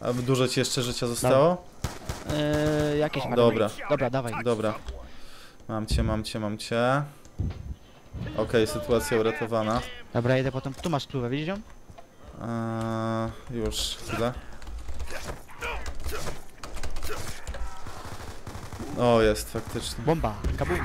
A dużo ci jeszcze życia zostało? Eee, jakieś O, marne. dobra. Dobra, dawaj. Dobra. Mam cię, mam cię, mam cię. Okej, sytuacja uratowana. Dobra, jedę potem. Tu masz spluwę, widzisz ją? Eee, już, chwilę. O, jest, faktycznie. Bomba, kabum.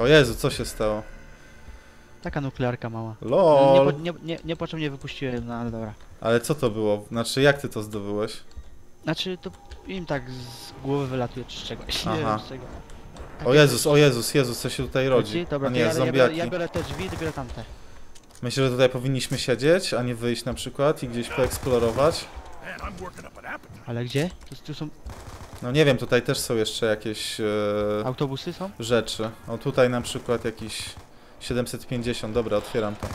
O Jezu, co się stało? Taka nuklearka mała. Nie, LOL! po, nie, nie, nie po czym nie wypuściłem, no ale dobra. Ale co to było? Znaczy, jak ty to zdobyłeś? Znaczy, to im tak z głowy wylatuje czy z czegoś. Nie Aha. wiem z czego. O Jezus, o Jezus, Jezus, co się tutaj rodzi? Chodzi? Dobra, A to nie, ja, ja, biorę, zombiaki. ja biorę te drzwi, ty biorę tamte. Myślę, że tutaj powinniśmy siedzieć, a nie wyjść na przykład i gdzieś poeksplorować. Ale gdzie? Tu, tu są No nie wiem, tutaj też są jeszcze jakieś e, autobusy są? rzeczy. O tutaj na przykład jakiś 750, dobra, otwieram to.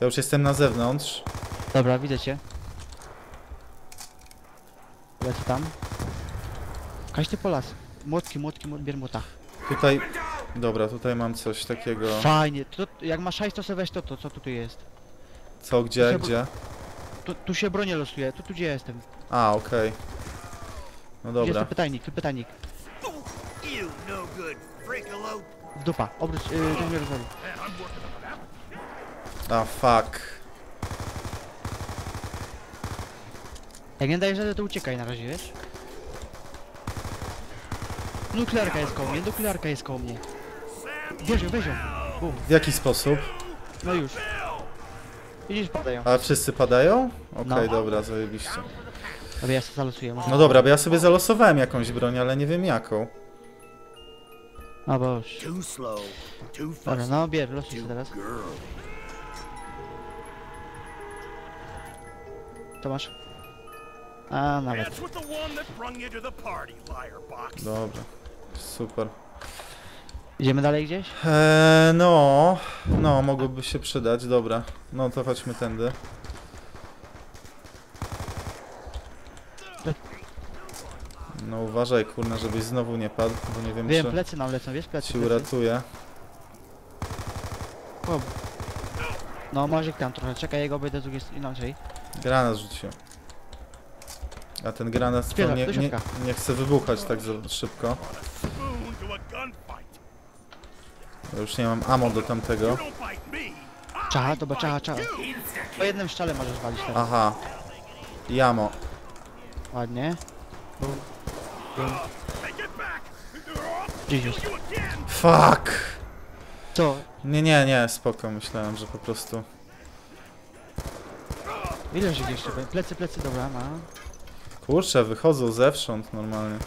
Ja już jestem na zewnątrz. Dobra, widzę cię. Lecę tam. Każdy po las. Młotki, młotki, młot, bier młota. Tutaj, dobra, tutaj mam coś takiego. Fajnie. To, jak masz hajs, to sobie weź to, to, co tu, tu jest. Co, gdzie, Trzeba- gdzie? Tu, tu się bronię losuje, tu, tu gdzie jestem. A, okej. No Gdzie jest dobra. tu pytajnik, tu pytajnik. No. W dupa, obróć, yy, ten A, fuck. Jak nie dajesz rady, to uciekaj na razie, wiesz? Nuklearka jest koło mnie, nuklearka jest koło mnie. Weź ją, weź ją. Bum, W jaki sposób? no już. Widzisz, padają. A wszyscy padają? Okej, No. dobra, zajebiście. Dobra, ja sobie zalosuję, może. No dobra, bo ja sobie zalosowałem jakąś broń, ale nie wiem jaką. A boż. Too slow. Too Dobra, fussy. no bier, losuj Too się teraz. Party, liar box. Dobra, super. Idziemy dalej gdzieś? Eee, no, no, mogłoby się przydać, dobra. No to chodźmy tędy. No uważaj, kurna, żebyś znowu nie padł, bo nie wiem, Wiem, czy plecy nam lecą, wiesz, plecy, ci plecy. uratuje. O. No, może tam trochę, czekaj, jego obejdę z drugiej strony, inaczej. Granat rzuciłem. A ten granat to nie, nie, nie chce wybuchać tak szybko. Ja już nie mam ammo do tamtego. Czacha, dobra, czacha, czacha. Po jednym szczale możesz walić teraz. Aha. I ammo. Ładnie. Jesus. Fuck! Co? Nie, nie, nie, spoko, myślałem, że po prostu... Ile żyć jeszcze? Plecy, plecy, dobra, ma. Kurczę, wychodzą zewsząd normalnie.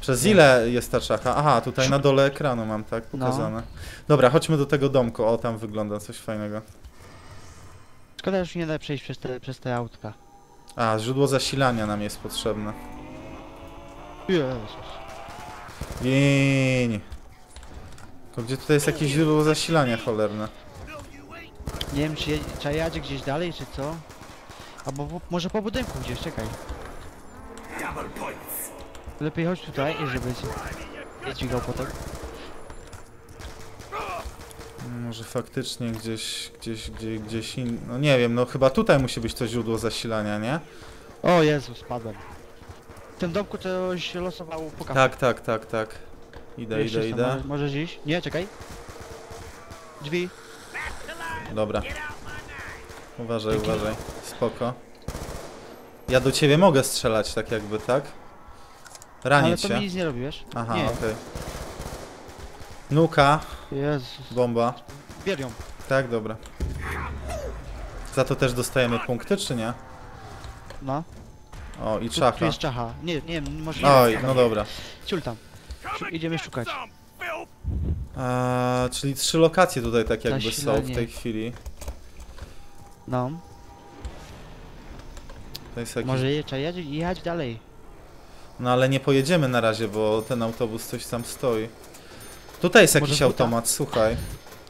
Przez ile jest ta czacha? Aha, tutaj na dole ekranu mam, tak, No. pokazane. Dobra, chodźmy do tego domku. O, tam wygląda coś fajnego. Szkoda, że już nie da przejść przez te, przez te autka. A, źródło zasilania nam jest potrzebne. Jezus. Giń. To gdzie tutaj jest jakieś źródło zasilania cholerne? Nie wiem, czy je, trzeba jechać gdzieś dalej, czy co? Albo w, może po budynku gdzieś, czekaj. Lepiej chodź tutaj, i żeby cię nie dźwigał potem. Może faktycznie gdzieś, gdzieś, gdzieś, gdzieś in... No nie wiem, no chyba tutaj musi być to źródło zasilania, nie? O Jezu, spadłem. W tym domku coś losowało po kawę. Tak, tak, tak, tak. Idę, idę, idę. Może, możesz iść? Nie, czekaj. Drzwi. Dobra. Uważaj, uważaj. Spoko. Ja do ciebie mogę strzelać tak jakby, tak? Ale Ranić to się. mi nic nie robi, wiesz? Aha, nie. okej. Nuka, Jezus. bomba. Bier ją. Tak, dobra. Za to też dostajemy punkty, czy nie? No. O, i Tu, tu czacha. jest czacha. Nie, nie, może nie. Oj, no dobra. Ciul tam. Idziemy szukać. Eee, czyli trzy lokacje tutaj tak jakby są w tej chwili. No. To jest jakiś... Może trzeba jechać, jechać dalej. No ale nie pojedziemy na razie, bo ten autobus coś tam stoi. Tutaj jest Może jakiś buta? automat, słuchaj.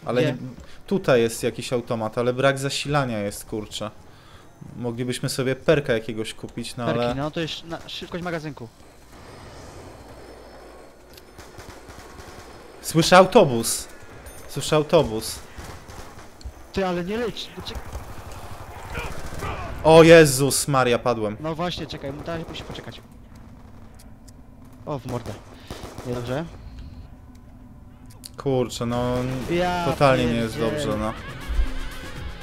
Ale nie, tutaj jest jakiś automat, ale brak zasilania jest, kurczę. Moglibyśmy sobie perka jakiegoś kupić, no Perki, ale... no to jest na szybkość magazynku. Słyszę autobus. Słyszę autobus. Ty, ale nie leć. O Jezus Maria, padłem. No właśnie, czekaj, teraz musi poczekać. O, w mordę. Dobrze. Kurczę, no Ja totalnie nie jest dobrze, no.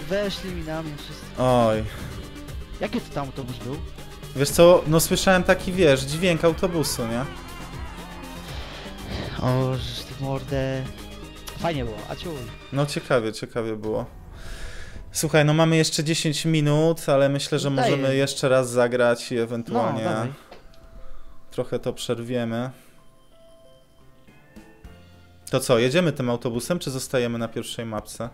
Weszli mi na mnie wszyscy. Oj. Jaki to tam autobus był? Wiesz co, no słyszałem taki, wiesz, dźwięk autobusu, nie? O, mordę. Fajnie było, a ciul. No ciekawie, ciekawie było. Słuchaj, no mamy jeszcze 10 minut, ale myślę, że Daję. możemy jeszcze raz zagrać i No, ewentualnie dawaj. trochę to przerwiemy. To co, jedziemy tym autobusem, czy zostajemy na pierwszej mapce?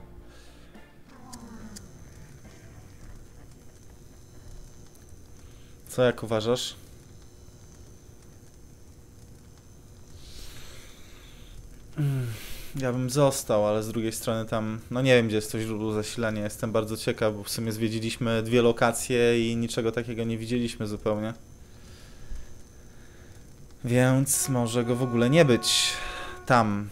Co jak uważasz? Ja bym został, ale z drugiej strony tam, no nie wiem gdzie jest to źródło zasilania, jestem bardzo ciekaw, bo w sumie zwiedziliśmy dwie lokacje i niczego takiego nie widzieliśmy zupełnie. Więc może go w ogóle nie być tam.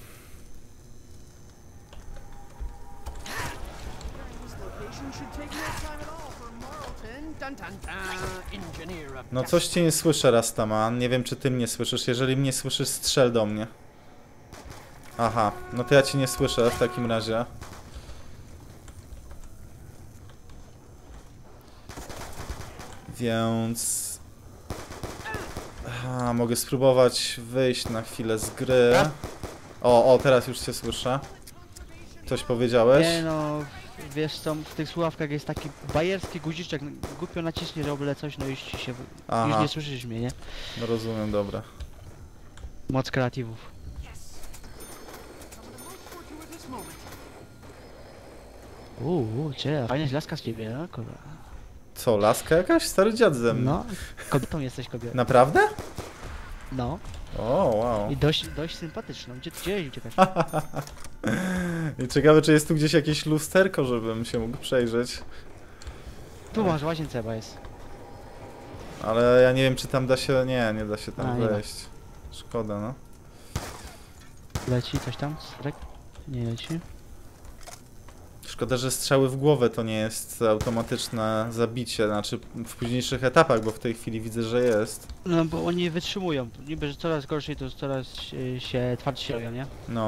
No coś cię nie słyszę, Rastaman. Nie wiem, czy ty mnie słyszysz. Jeżeli mnie słyszysz, strzel do mnie. Aha, no to ja cię nie słyszę w takim razie. Więc... Aha, mogę spróbować wyjść na chwilę z gry. O, o, teraz już cię słyszę. Coś powiedziałeś? Nie no, wiesz co, w tych słuchawkach jest taki bajerski guziczek, no, głupio naciśnie, że oble coś, no już ci się, już Aha, nie słyszysz mnie, nie? no rozumiem, dobra. Moc kreatywów. Uuu, cie, fajna laska z ciebie, no kurwa. Co, laska jakaś? Stary dziad ze mną. No, kobietą jesteś kobietą. Naprawdę? No, O, wow. i dość, dość sympatyczną. Gdzie, gdzie uciekasz? I ciekawe, czy jest tu gdzieś jakieś lusterko, żebym się mógł przejrzeć. Tu masz, łazience chyba jest. Ale ja nie wiem, czy tam da się... Nie, nie da się tam A, wejść. Szkoda, no. Leci coś tam? Strek? Nie leci. Szkoda, że strzały w głowę to nie jest automatyczne zabicie, znaczy w późniejszych etapach, bo w tej chwili widzę, że jest. No bo oni nie wytrzymują. Niby, że coraz gorzej, to coraz y, się twardsi robią, nie? No.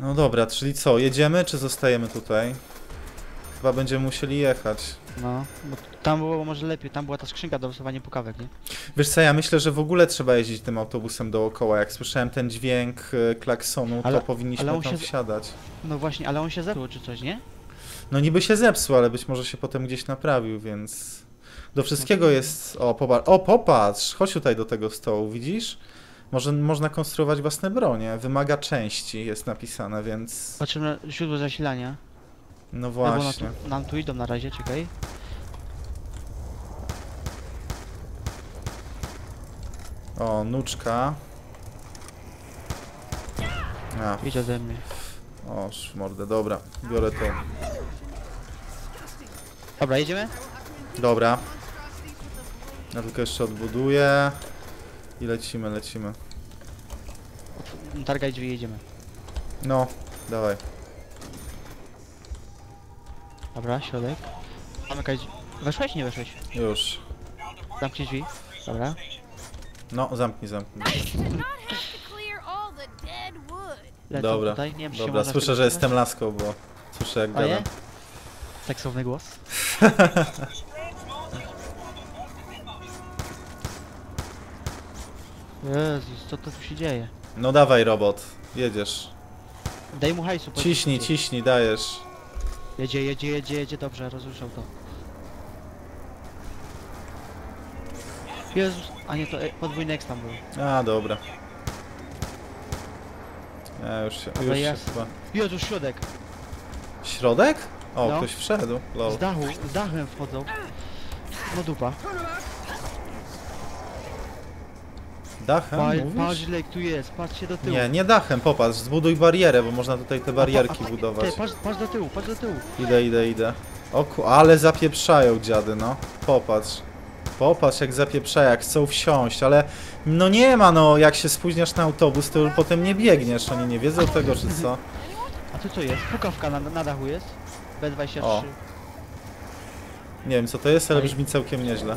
No dobra, czyli co, jedziemy czy zostajemy tutaj? Chyba będziemy musieli jechać. No, bo tam było może lepiej, tam była ta skrzynka do losowania pukawek, nie? Wiesz co, ja myślę, że w ogóle trzeba jeździć tym autobusem dookoła. Jak słyszałem ten dźwięk e, klaksonu, Ale- to powinniśmy ale on tam się z- wsiadać. No właśnie, ale on się zepsuł czy coś, nie? No niby się zepsuł, ale być może się potem gdzieś naprawił, więc... Do wszystkiego No. jest... O, popatrz, o, popatrz! Chodź tutaj do tego stołu, widzisz? Może, można konstruować własne bronie. Wymaga części, jest napisane, więc... Patrzymy na źródło zasilania. No No właśnie. tu, nam tu idą na razie, czekaj. O, nuczka. A, Idź ode mnie. o, szmordę, dobra. Biorę to. Dobra, jedziemy? Dobra. Ja tylko jeszcze odbuduję. I lecimy, lecimy. Targaj drzwi, jedziemy. No, dawaj. Dobra, środek. Zamykaj drzwi. Weszłeś? Nie weszłeś. Już. Zamknij drzwi. Dobra. No, zamknij, zamknij. Lecą Dobra, tutaj. Nie wiem, czy się Dobra, można słyszę, że jestem laską, bo słyszę jak nie? gadam. Seksowny głos. Jezus, co to tu się dzieje? No dawaj, robot. Jedziesz. Daj mu hajsu. powiedz Ciśnij, ciśnij, dajesz. Jedzie, jedzie, jedzie, jedzie, dobrze, rozruszał to. Jezus, a nie, to e, podwójny eks tam był. A, dobra. Ja już się, Dobra, już się chyba... Jezus, środek! Środek? O, No. ktoś wszedł. Lol. Z dachu, z dachem wchodzą. No dupa. Dachem, mówisz? patrz tu jest, do tyłu. Nie, nie dachem, popatrz, zbuduj barierę, bo można tutaj te A barierki a pa- budować. Ty, patrz, patrz do tyłu, patrz do tyłu. Idę, idę, idę. O ku... ale zapieprzają dziady, no. Popatrz. Popatrz jak zapieprzają, jak chcą wsiąść, ale no nie ma no, jak się spóźniasz na autobus, to już potem nie biegniesz. Oni nie wiedzą tego, czy co? A tu co jest? Pukawka na, na dachu jest? B23. O. Nie wiem co to jest, ale brzmi całkiem nieźle.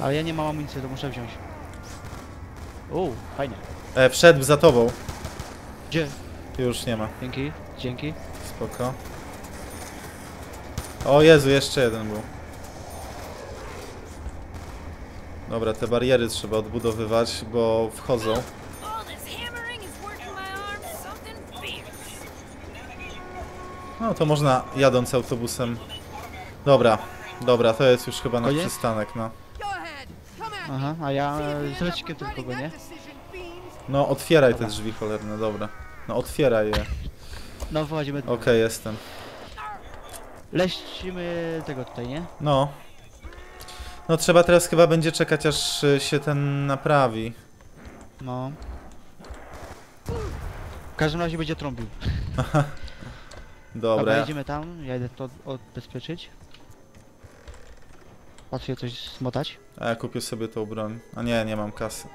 Ale ja nie mam amunicji, to muszę wziąć. Uuu, fajnie. E, wszedł za tobą. Gdzie? Już nie ma. Dzięki, dzięki. Spoko. O Jezu, jeszcze jeden był. Dobra, te bariery trzeba odbudowywać, bo wchodzą. No to można jadąc autobusem. Dobra, dobra, to jest już chyba Koniec? przystanek, no. Aha, a ja See if you end z up lecikiem tylko that nie? No otwieraj te Dobra. drzwi cholerne, dobra. No otwieraj je. No wychodzimy. Okej, jestem. Leścimy tego tutaj, nie? No. No trzeba teraz chyba będzie czekać aż y, się ten naprawi. No. W każdym razie będzie trąbił. Dobra. Dobra, jedziemy tam, ja idę to odbezpieczyć. Patrzę coś smotać. A ja kupię sobie tą broń. A nie, nie mam kasy.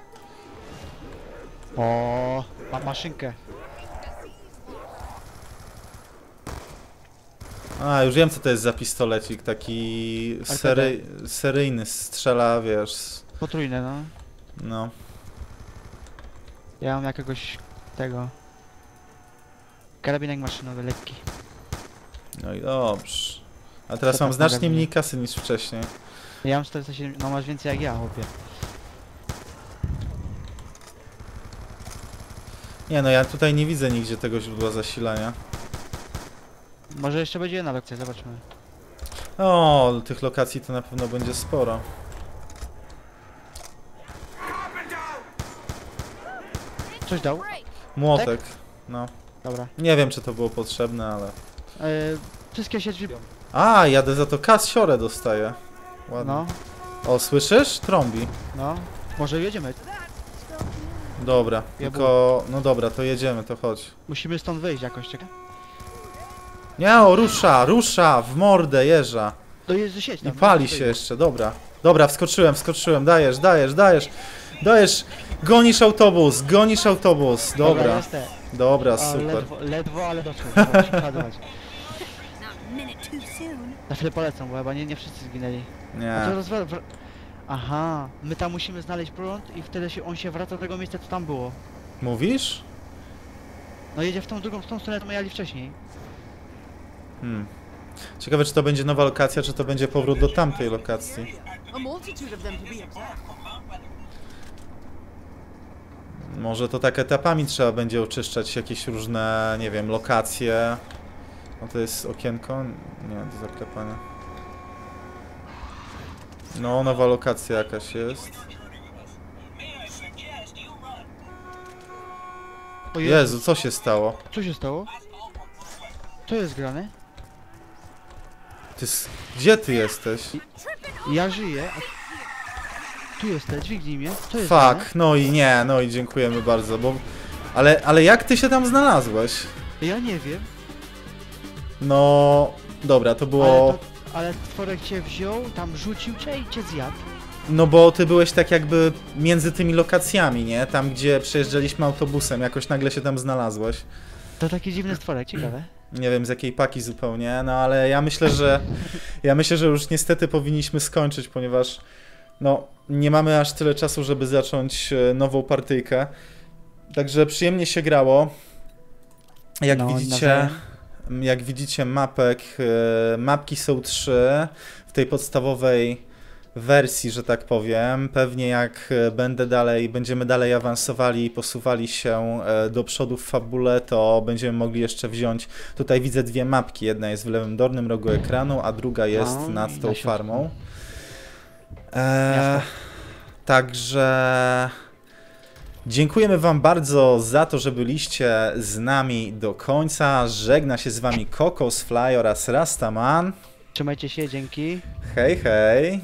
O, mam maszynkę. A, już wiem co to jest za pistolecik, taki sery, seryjny, strzela, wiesz, Potrójne, no. no. Ja mam jakiegoś tego. Karabinek maszynowy, lekki. No i dobrze. A teraz Co mam znacznie mniej kasy niż wcześniej. Ja mam 407, no masz więcej jak ja, chłopie. Nie no, ja tutaj nie widzę nigdzie tego źródła zasilania. Może jeszcze będzie jedna lekcja, zobaczmy. O, tych lokacji to na pewno będzie sporo. Coś dał? Młotek, no. Dobra. Nie wiem czy to było potrzebne, ale... E, wszystkie się drzwi... A, jadę za to kasiorę dostaję. Ładnie. No, O, słyszysz? Trąbi. no. Może jedziemy. Dobra, Ja tylko... No dobra, to jedziemy, to chodź. Musimy stąd wyjść jakoś, czekaj. Nie, o, rusza, rusza, w mordę jeża. To jest sieć I tam. pali no, się to jeszcze, dobra. Dobra, wskoczyłem, wskoczyłem, dajesz, dajesz, dajesz. Dajesz, gonisz autobus, gonisz autobus. Dobra, jestem. dobra, A, super. Ledwo, ledwo, ale doszło. Dobra, muszę przeładować. Not a minute too soon. Na chwilę polecą, bo chyba nie, nie wszyscy zginęli. A to Nie, rozwa- wr- Aha, my tam musimy znaleźć prąd i wtedy się on się wraca do tego miejsca, co tam było. mówisz? No jedzie w tą drugą, w tą stronę, to my jali wcześniej. Hmm. Ciekawe, czy to będzie nowa lokacja, czy to będzie powrót do tamtej lokacji. A multitude of them to be exact. Może to tak etapami trzeba będzie oczyszczać jakieś różne, nie wiem, lokacje. No to jest okienko? Nie, do zaklepania. No, nowa lokacja jakaś jest. O Jezu, co się stało? Co się stało? Co jest grane? Ty, s- gdzie ty jesteś? Ja żyję, a... Tu jesteś, dźwignij mnie. Co jest grane? Fuck, no i nie, no i dziękujemy bardzo, bo... Ale, ale jak ty się tam znalazłeś? Ja nie wiem, No... Dobra, to było... ale, to, ale tworek cię wziął, tam rzucił cię i cię zjadł. No bo ty byłeś tak jakby między tymi lokacjami, nie? Tam, gdzie przejeżdżaliśmy autobusem, jakoś nagle się tam znalazłeś. To taki dziwny stworek, ciekawe. Nie wiem z jakiej paki zupełnie, no ale ja myślę, że ja myślę, że już niestety powinniśmy skończyć, ponieważ no nie mamy aż tyle czasu, żeby zacząć e, nową partyjkę. Także przyjemnie się grało. Jak No, widzicie. Jak widzicie mapek, e, mapki są trzy w tej podstawowej wersji, że tak powiem. Pewnie jak e, będę dalej, będziemy dalej awansowali i posuwali się e, do przodu w fabule, to będziemy mogli jeszcze wziąć. Tutaj widzę dwie mapki. Jedna jest w lewym dolnym rogu ekranu, a druga jest No, nad na tą farmą. E, Jasne. także dziękujemy Wam bardzo za to, że byliście z nami do końca. Żegna się z Wami Kokos Fly oraz Rastaman. Trzymajcie się, dzięki. Hej, hej.